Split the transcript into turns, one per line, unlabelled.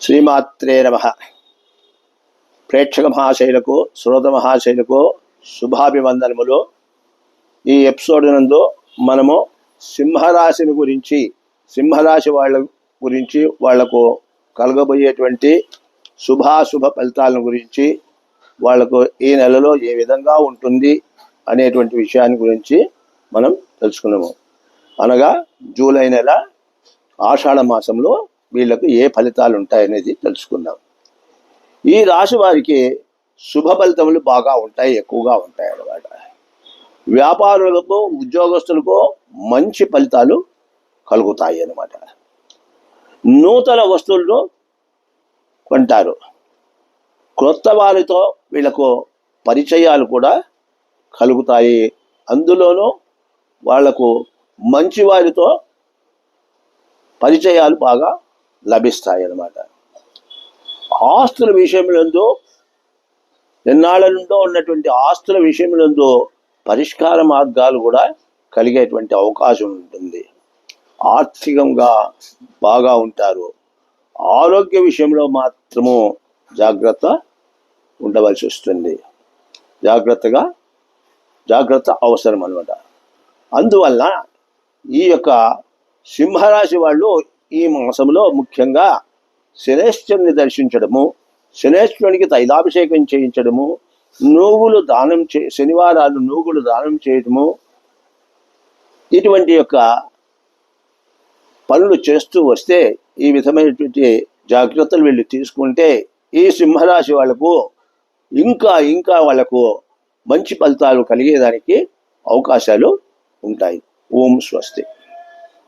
శ్రీమాత్రే నమ. ప్రేక్షక మహాశైలకు శ్రోత మహాశైలకు శుభాభివందనములు. ఈ ఎపిసోడ్ నందు మనము సింహరాశిని గురించి సింహరాశి వాళ్ళ గురించి వాళ్ళకు కలగబోయేటువంటి శుభాశుభ ఫలితాలను గురించి వాళ్ళకు ఈ నెలలో ఏ విధంగా ఉంటుంది అనేటువంటి విషయాన్ని గురించి మనం తెలుసుకున్నాము. అనగా జూలై నెల ఆషాఢ మాసంలో వీళ్ళకు ఏ ఫలితాలు ఉంటాయనేది తెలుసుకుందాం. ఈ రాశి వారికి శుభ ఫలితములు బాగా ఉంటాయి ఎక్కువగా ఉంటాయి అన్నమాట వ్యాపారులకు ఉద్యోగస్తులకు మంచి ఫలితాలు కలుగుతాయి అన్నమాట నూతన వస్తువులను కొంటారు. క్రొత్త వారితో వీళ్ళకు పరిచయాలు కూడా కలుగుతాయి. అందులోనూ వాళ్ళకు మంచి వారితో పరిచయాలు బాగా లభిస్తాయి అన్నమాట ఆస్తుల విషయంలో ఎన్నాళ్ళ నుండో ఉన్నటువంటి ఆస్తుల విషయంలో పరిష్కార మార్గాలు కూడా కలిగేటువంటి అవకాశం ఉంటుంది. ఆర్థికంగా బాగా ఉంటారు. ఆరోగ్య విషయంలో మాత్రము జాగ్రత్త ఉండవలసి వస్తుంది. జాగ్రత్తగా జాగ్రత్త అవసరం అనమాట అందువల్ల ఈ యొక్క సింహరాశి వాళ్ళు ఈ మాసంలో ముఖ్యంగా శనేశ్వరుని దర్శించడము శనేశ్వరునికి తైలాభిషేకం చేయించడము నూగులు దానం చే శనివారాలు నూగులు దానం చేయడము ఇటువంటి యొక్క పనులు చేస్తూ వస్తే ఈ విధమైనటువంటి జాగ్రత్తలు వీళ్ళు తీసుకుంటే ఈ సింహరాశి వాళ్ళకు ఇంకా ఇంకా వాళ్ళకు మంచి ఫలితాలు కలిగేదానికి అవకాశాలు ఉంటాయి. ఓం స్వస్తి.